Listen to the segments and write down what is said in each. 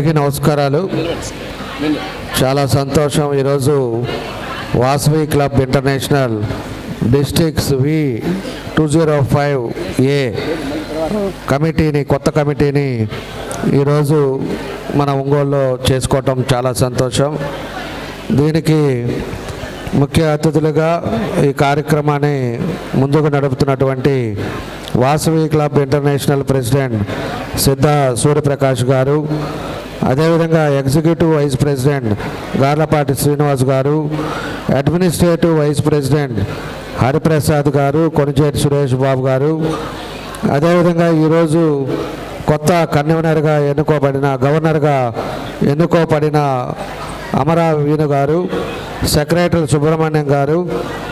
అందరికీ నమస్కారాలు. చాలా సంతోషం. ఈరోజు Vasavi club international districts V two zero five A కమిటీని కొత్త కమిటీని ఈరోజు మన ఒంగోలులో చేసుకోవటం చాలా సంతోషం. దీనికి ముఖ్య అతిథులుగా ఈ కార్యక్రమాన్ని ముందుకు నడుపుతున్నటువంటి Vasavi club international president Siddha Suryaprakash గారు అదేవిధంగా executive vice president Garlapati Srinivas గారు అడ్మినిస్ట్రేటివ్ వైస్ ప్రెసిడెంట్ హరిప్రసాద్ గారు కొనిచేటి సురేష్ బాబు గారు. అదేవిధంగా ఈరోజు కొత్త కన్వీనర్గా ఎన్నుకోబడిన గవర్నర్గా ఎన్నుకోబడిన అమరా వీణు గారు సెక్రటరీ సుబ్రహ్మణ్యం గారు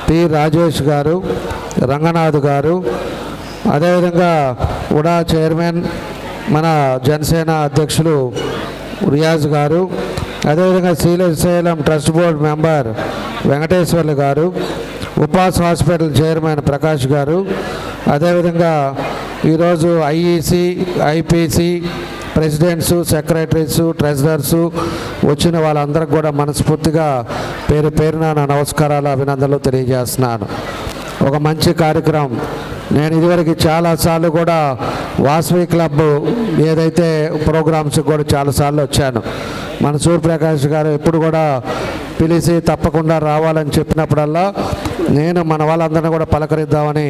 పి రాజేష్ గారు రంగనాథ్ గారు. అదేవిధంగా ఉడా చైర్మన్ మన జనసేన అధ్యక్షులు రియాజ్ గారు అదేవిధంగా Srisailam trust board member Venkateswarlu గారు ఉపాస్ హాస్పిటల్ చైర్మన్ ప్రకాష్ గారు అదేవిధంగా ఈరోజు IEC IPC presidents secretaries treasurers వచ్చిన వాళ్ళందరికి కూడా మనస్ఫూర్తిగా పేరు పేరున నా నమస్కారాలు అభినందనలు తెలియజేస్తున్నాను. ఒక మంచి కార్యక్రమం నేను ఇదివరకు చాలాసార్లు కూడా వాసవి క్లబ్ ఏదైతే ప్రోగ్రామ్స్ కూడా చాలాసార్లు వచ్చాను. మన సూర్యప్రకాష్ గారు ఎప్పుడు కూడా పిలిచి తప్పకుండా రావాలని చెప్పినప్పుడల్లా నేను మన వాళ్ళందరినీ కూడా పలకరిద్దామని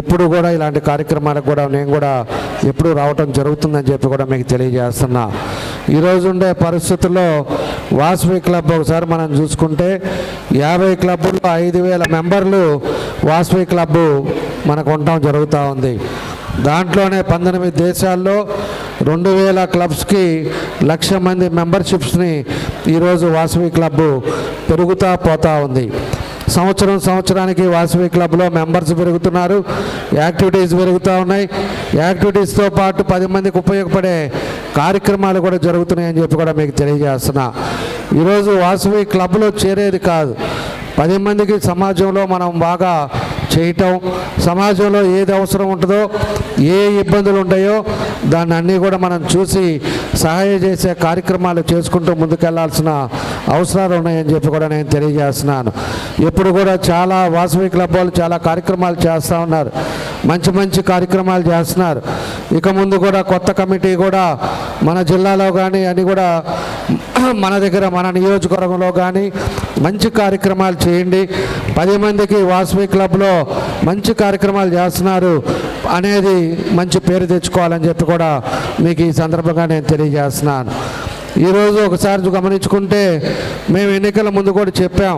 ఎప్పుడు కూడా ఇలాంటి కార్యక్రమాలకు కూడా నేను కూడా ఎప్పుడు రావటం జరుగుతుందని చెప్పి కూడా మీకు తెలియజేస్తున్నా. ఈరోజు ఉండే పరిస్థితుల్లో వాసవి క్లబ్ ఒకసారి మనం చూసుకుంటే యాభై క్లబ్బుల్లో ఐదు వేల మెంబర్లు వాసవి క్లబ్ మనకు ఉండటం జరుగుతూ ఉంది. దాంట్లోనే పంతొమ్మిది దేశాల్లో రెండు వేల క్లబ్స్కి లక్ష మంది మెంబర్షిప్స్ని ఈరోజు వాసవి క్లబ్ పెరుగుతూ పోతూ ఉంది. సంవత్సరం సంవత్సరానికి వాసవి క్లబ్లో మెంబర్స్ పెరుగుతున్నారు. యాక్టివిటీస్ పెరుగుతూ ఉన్నాయి. యాక్టివిటీస్తో పాటు పది మందికి ఉపయోగపడే కార్యక్రమాలు కూడా జరుగుతున్నాయని చెప్పి కూడా మీకు తెలియజేస్తున్నా. ఈరోజు వాసవి క్లబ్లో చేరేది కాదు. పది మందికి సమాజంలో మనం బాగా చేయటం సమాజంలో ఏది అవసరం ఉంటుందో ఏ ఇబ్బందులు ఉంటాయో దాన్ని అన్నీ కూడా మనం చూసి సహాయం చేసే కార్యక్రమాలు చేసుకుంటూ ముందుకెళ్ళాల్సిన అవసరాలు ఉన్నాయని చెప్పి కూడా నేను తెలియజేస్తున్నాను. ఇప్పుడు కూడా చాలా వాసవి క్లబ్ వాళ్ళు చాలా కార్యక్రమాలు చేస్తూ ఉన్నారు. మంచి మంచి కార్యక్రమాలు చేస్తున్నారు. ఇక ముందు కూడా కొత్త కమిటీ కూడా మన జిల్లాలో కానీ అని కూడా మన దగ్గర మన నియోజకవర్గంలో కానీ మంచి కార్యక్రమాలు చేయండి. పది మందికి వాసవి క్లబ్లో మంచి కార్యక్రమాలు చేస్తున్నారు అనేది మంచి పేరు తెచ్చుకోవాలని చెప్పి కూడా మీకు ఈ సందర్భంగా నేను తెలియజేస్తున్నాను. ఈరోజు ఒకసారి గమనించుకుంటే మేము ఎన్నికల ముందు కూడా చెప్పాం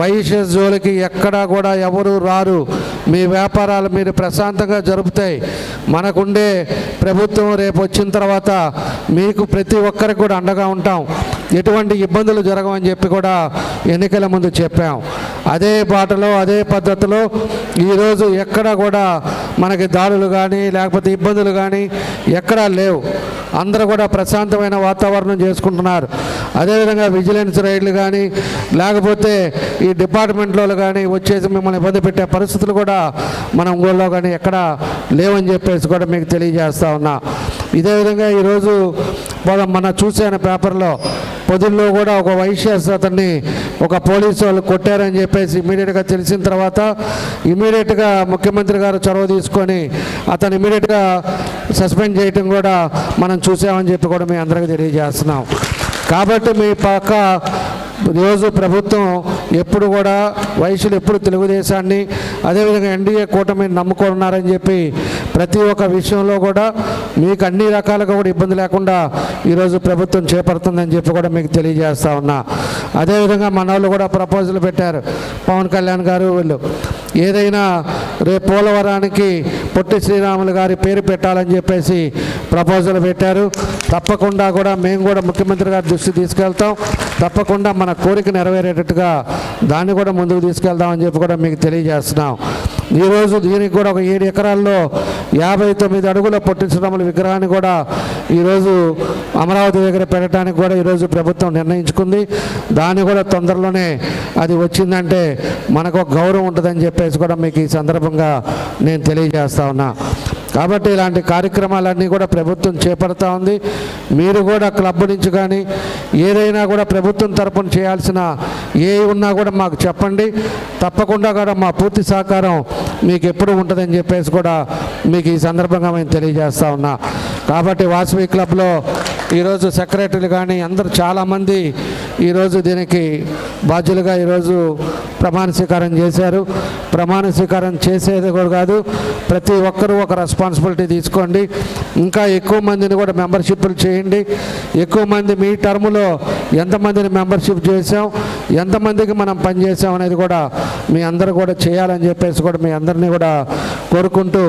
వైఎస్ఎస్ జోలికి ఎక్కడా కూడా ఎవరు రారు. మీ వ్యాపారాలు మీరు ప్రశాంతంగా జరుపుతాయి. మనకుండే ప్రభుత్వం రేపు వచ్చిన తర్వాత మీకు ప్రతి ఒక్కరికి కూడా అండగా ఉంటాం. ఎటువంటి ఇబ్బందులు జరగవని చెప్పి కూడా ఎన్నికల ముందు చెప్పాం. అదే బాటలో అదే పద్ధతిలో ఈరోజు ఎక్కడ కూడా మనకి దాడులు కానీ లేకపోతే ఇబ్బందులు కానీ ఎక్కడా లేవు. అందరూ కూడా ప్రశాంతమైన వాతావరణం చేసుకుంటున్నారు. అదేవిధంగా విజిలెన్స్ రైడ్లు కానీ లేకపోతే ఈ డిపార్ట్మెంట్లో కానీ వచ్చేసి మిమ్మల్ని ఇబ్బంది పెట్టే పరిస్థితులు కూడా మన ఊళ్ళో కానీ ఎక్కడ లేవని చెప్పేసి కూడా మీకు తెలియజేస్తా ఉన్నా. ఇదే విధంగా ఈరోజు మనం మన చూసాను పేపర్లో పొదుల్లో కూడా ఒక వైశ్యాస్ అతన్ని ఒక పోలీసు వాళ్ళు కొట్టారని చెప్పేసి ఇమీడియట్గా తెలిసిన తర్వాత ఇమీడియట్గా ముఖ్యమంత్రి గారు చొరవ తీసుకొని అతను ఇమీడియట్గా సస్పెండ్ చేయటం కూడా మనం చూసామని చెప్పి కూడా మీ అందరికీ తెలియజేస్తున్నాం. కాబట్టి మీ పక్క రోజు ప్రభుత్వం ఎప్పుడు కూడా వయసులు ఎప్పుడు తెలుగుదేశాన్ని అదేవిధంగా ఎన్డీఏ కూటమిని నమ్ముకున్నారని చెప్పి ప్రతి ఒక్క విషయంలో కూడా మీకు అన్ని రకాలుగా కూడా ఇబ్బంది లేకుండా ఈరోజు ప్రభుత్వం చేపడుతుందని చెప్పి కూడా మీకు తెలియజేస్తా ఉన్నా. అదేవిధంగా మన వాళ్ళు కూడా ప్రపోజల్ పెట్టారు. పవన్ కళ్యాణ్ గారు వీళ్ళు. ఏదైనా రేపు పోలవరానికి పొట్టి శ్రీరాములు గారి పేరు పెట్టాలని చెప్పేసి ప్రపోజల్ పెట్టారు. తప్పకుండా కూడా మేము కూడా ముఖ్యమంత్రి గారి దృష్టి తీసుకెళ్తాం. తప్పకుండా మన కోరిక నెరవేరేటట్టుగా దాన్ని కూడా ముందుకు తీసుకెళ్దామని చెప్పి కూడా మీకు తెలియజేస్తున్నాం. ఈరోజు దీనికి కూడా ఒక ఏడు ఎకరాల్లో యాభై తొమ్మిది అడుగుల పొట్టి విగ్రహాన్ని కూడా ఈరోజు అమరావతి దగ్గర పెట్టడానికి కూడా ఈరోజు ప్రభుత్వం నిర్ణయించుకుంది. దాన్ని కూడా తొందరలోనే అది వచ్చిందంటే మనకు ఒక గౌరవం ఉంటుందని చెప్పేసి కూడా మీకు ఈ సందర్భంగా నేను తెలియజేస్తా ఉన్నా. కాబట్టి ఇలాంటి కార్యక్రమాలన్నీ కూడా ప్రభుత్వం చేపడతా ఉంది. మీరు కూడా క్లబ్ నుంచి కానీ ఏదైనా కూడా ప్రభుత్వం తరపున చేయాల్సిన ఏ ఉన్నా కూడా మాకు చెప్పండి. తప్పకుండా కూడా మా పూర్తి సహకారం మీకు ఎప్పుడు ఉంటుందని చెప్పేసి కూడా మీకు ఈ సందర్భంగా మేము తెలియజేస్తా ఉన్నా. కాబట్టి వాసవి క్లబ్లో ఈరోజు సెక్రటరీలు కానీ అందరూ చాలామంది ఈరోజు దీనికి బాధ్యులుగా ఈరోజు ప్రమాణ స్వీకారం చేశారు. ప్రమాణ స్వీకారం చేసేది కూడా కాదు. ప్రతి ఒక్కరూ ఒక రెస్పాన్సిబిలిటీ తీసుకోండి. ఇంకా ఎక్కువ మందిని కూడా మెంబర్షిప్లు చేయండి. ఎక్కువ మంది మీ టర్ములో ఎంతమందిని మెంబర్షిప్ చేసాం ఎంతమందికి మనం పనిచేసాం అనేది కూడా మీ అందరూ కూడా చేయాలని చెప్పేసి కూడా మీ అందరినీ కూడా కోరుకుంటూ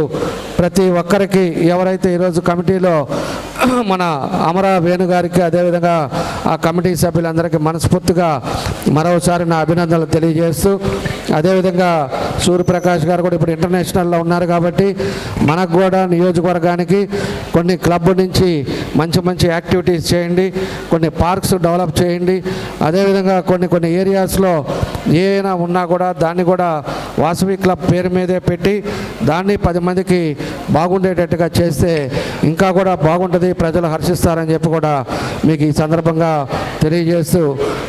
ప్రతి ఒక్కరికి ఎవరైతే ఈరోజు కమిటీలో మన అమరా వేణు గారికి అదేవిధంగా ఆ కమిటీ సభ్యులందరికీ మనస్ఫూర్తిగా మరోసారి నా అభినందనలు తెలియజేస్తూ అదేవిధంగా సూర్యప్రకాష్ గారు కూడా ఇప్పుడు ఇంటర్నేషనల్లో ఉన్నారు కాబట్టి మనకు కూడా నియోజకవర్గానికి కొన్ని క్లబ్ నుంచి మంచి మంచి యాక్టివిటీస్ చేయండి కొన్ని పార్క్స్ డెవలప్ చేయండి. అదేవిధంగా కొన్ని కొన్ని ఏరియాస్లో ఏమైనా ఉన్నా కూడా దాన్ని కూడా వాసవి క్లబ్ పేరు మీదే పెట్టి దాన్ని పది మందికి బాగుండేటట్టుగా చేస్తే ఇంకా కూడా బాగుంటుంది ప్రజలు హర్షిస్తారని చెప్పి కూడా మీకు ఈ సందర్భంగా తెలియజేస్తూ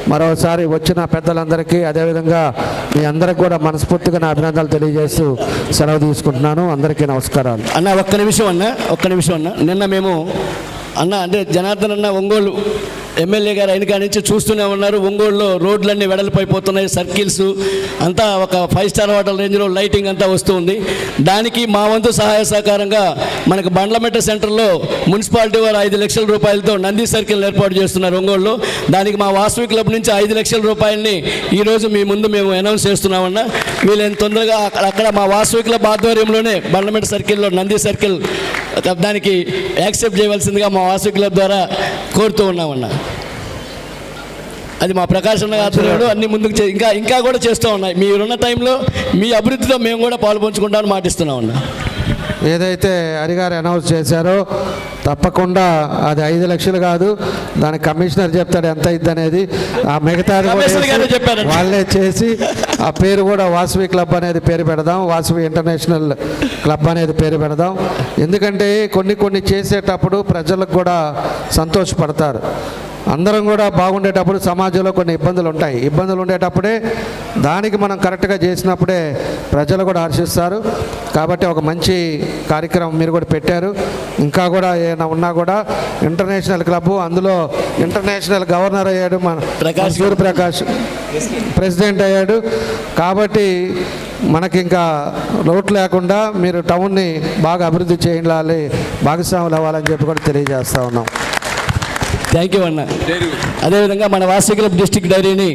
మరోసారి వచ్చిన పెద్దలందరికీ అదేవిధంగా మీ అందరికి కూడా మనస్ఫూర్తిగా నా అభినందనలు తెలియజేస్తూ సెలవు తీసుకుంటున్నాను. అందరికీ నమస్కారాలు. అన్న ఒక్క నిమిషం అన్న ఒక్క నిమిషం అన్న. నిన్న మేము అన్న అంటే జనార్దన్ అన్న ఒంగోలు ఎమ్మెల్యే గారు అయిన కాడి నుంచి చూస్తూనే ఉన్నారు. ఒంగోలులో రోడ్లన్నీ వెడల్పైపోతున్నాయి సర్కిల్స్ అంతా ఒక ఫైవ్ స్టార్ హోటల్ రేంజ్లో లైటింగ్ అంతా వస్తుంది దానికి మా వంతు సహాయ సహకారంగా మనకు బండ్లమెట్ట సెంటర్లో మున్సిపాలిటీ వారు ఐదు లక్షల రూపాయలతో నంది సర్కిల్ ఏర్పాటు చేస్తున్నారు ఒంగోలులో. దానికి మా వాసవి క్లబ్ నుంచి ఐదు లక్షల రూపాయలని ఈరోజు మీ ముందు మేము అనౌన్స్ చేస్తున్నామన్న. వీళ్ళని తొందరగా అక్కడ అక్కడ మా వాసవి క్లబ్ ఆధ్వర్యంలోనే బండ్లమెట్ట సర్కిల్లో నంది సర్కిల్ దానికి యాక్సెప్ట్ చేయవలసిందిగా మా వాసుకుల క్లబ్ ద్వారా కోరుతూ ఉన్నామన్నా. అది మా ప్రకాశం ఆధ్వర్యంలో అన్ని ముందుకు చే- ఇంకా ఇంకా కూడా చేస్తూ ఉన్నాయి. మీరున్న టైంలో మీ అభివృద్ధిలో మేము కూడా పాల్పంచుకుంటాను మాటిస్తున్నాం అన్న ఏదైతే హరిగారు అనౌన్స్ చేశారో తప్పకుండా అది ఐదు లక్షలు కాదు దాని కమిషనర్ చెప్తాడు ఎంత అయింది అనేది ఆ చెప్పారంట. వాళ్ళే చేసి ఆ పేరు కూడా వాసవి క్లబ్ అనేది పేరు పెడదాం వాసవి ఇంటర్నేషనల్ క్లబ్ అనేది పేరు పెడదాం. ఎందుకంటే కొన్ని కొన్ని చేసేటప్పుడు ప్రజలకు కూడా సంతోషపడతారు. అందరం కూడా బాగుండేటప్పుడు సమాజంలో కొన్ని ఇబ్బందులు ఉంటాయి. ఇబ్బందులు ఉండేటప్పుడే దానికి మనం కరెక్ట్గా చేసినప్పుడే ప్రజలు కూడా హర్షిస్తారు. కాబట్టి ఒక మంచి కార్యక్రమం మీరు కూడా పెట్టారు. ఇంకా కూడా ఏమైనా ఉన్నా కూడా ఇంటర్నేషనల్ క్లబ్ అందులో ఇంటర్నేషనల్ గవర్నర్ అయ్యాడు మన ప్రకాష్ సూర్యప్రకాష్ ప్రెసిడెంట్ అయ్యాడు. కాబట్టి మనకి ఇంకా లోటు లేకుండా మీరు టౌన్ని బాగా అభివృద్ధి చేయాలి భాగస్వాములు అవ్వాలని చెప్పి కూడా తెలియజేస్తా ఉన్నాం. థ్యాంక్ యూ అన్న. అదేవిధంగా మన క్లబ్ డిస్టిక్ డైరీని